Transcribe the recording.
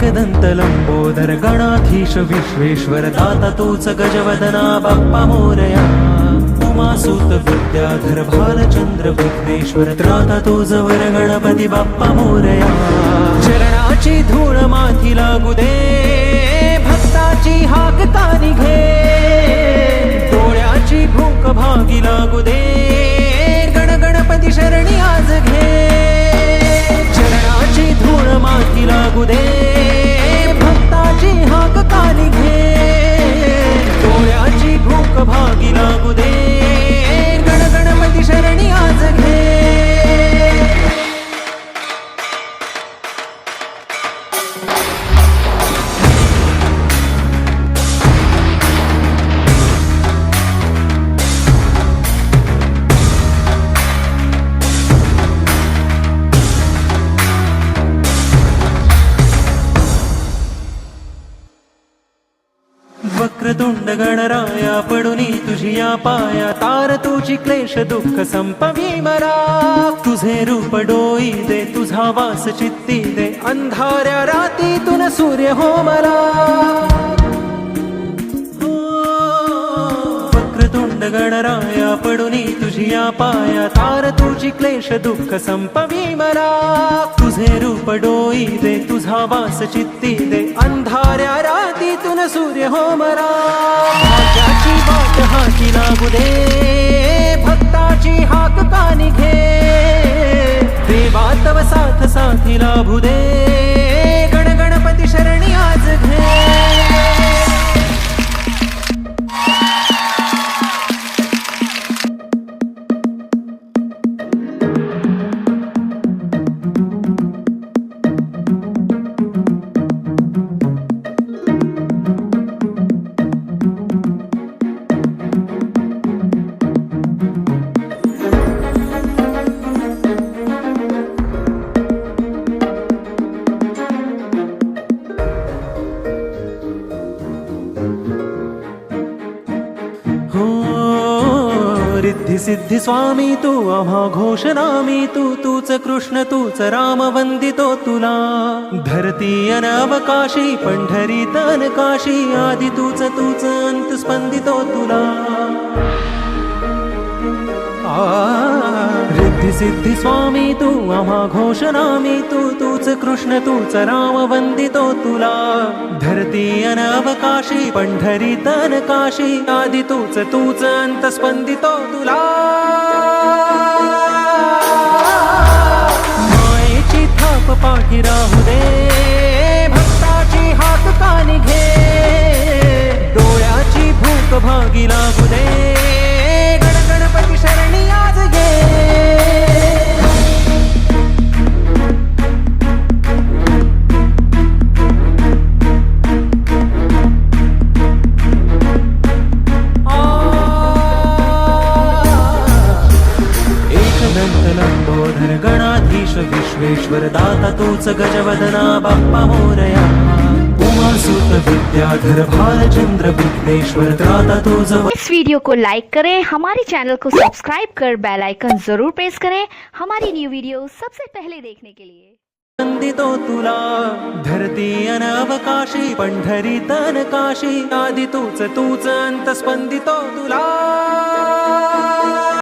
एकदंत लंबोदर गणाधीश विश्वेश्वर दाता तोच गजवदना बाप्पा मोरया। उमासूत विद्याधर भालचंद्र विघ्नेश्वर त्राता तुझ वर गणपती बाप्पा मोरया। चरणाची धूळ माथी लागू दे भक्ताची हा वक्रतुंड गणराया पडुनी तुझी या पाया. तार तुझी क्लेश दुःख संपवी मरा तुझे रूप डोई दे तुझा वास चित्ती दे. अंधाऱ्या राती तुन सूर्य हो मला वक्रतुंड गणराया पडुनी तुझी या पाया. तार तुझी क्लेश दुःख संपवी मरा तुझे रूप डोई दे तुझा वास चित्ती दे. अंधाऱ्या राती सूर्य हो मराची भाग्याची वाट हाती लागू दे. भक्ताची हाक कानी घे. देवा तव साथ साथी लाभू दे. सिद्धी स्वामी तू आम्हा घोषणामी तू तूच कृष्ण तूच राम वंदितो तुला. धरती अनवकाशी पंढरी तन काशी आदी तूच तूच अंत स्पंदितो तुला. रिद्धी सिद्धी स्वामी तू आम्हा घोषणामी तू तूच कृष्ण तूच राम वंदितो तुला. धरती अनवकाशी पंढरी तन काशी. आदी तूच तूच अंत स्पंदितो तुला. लंबोदर गणाधीश विश्वेश्वर दाता तूच गजवदना बाप्पा मोरया. उमासुत विद्याधर भालचंद्र विघ्नेश्वर त्राता तुझ इस वीडियो को लाइक करें हमारे चैनल को सब्सक्राइब कर बेल आइकन जरूर प्रेस करें। हमारी न्यू वीडियो सबसे पहले देखने के लिए। वंदितो तुला धरती अनवकाशी पंढरी तन काशी आदी तूच तूच अंत स्पंदितो तुला।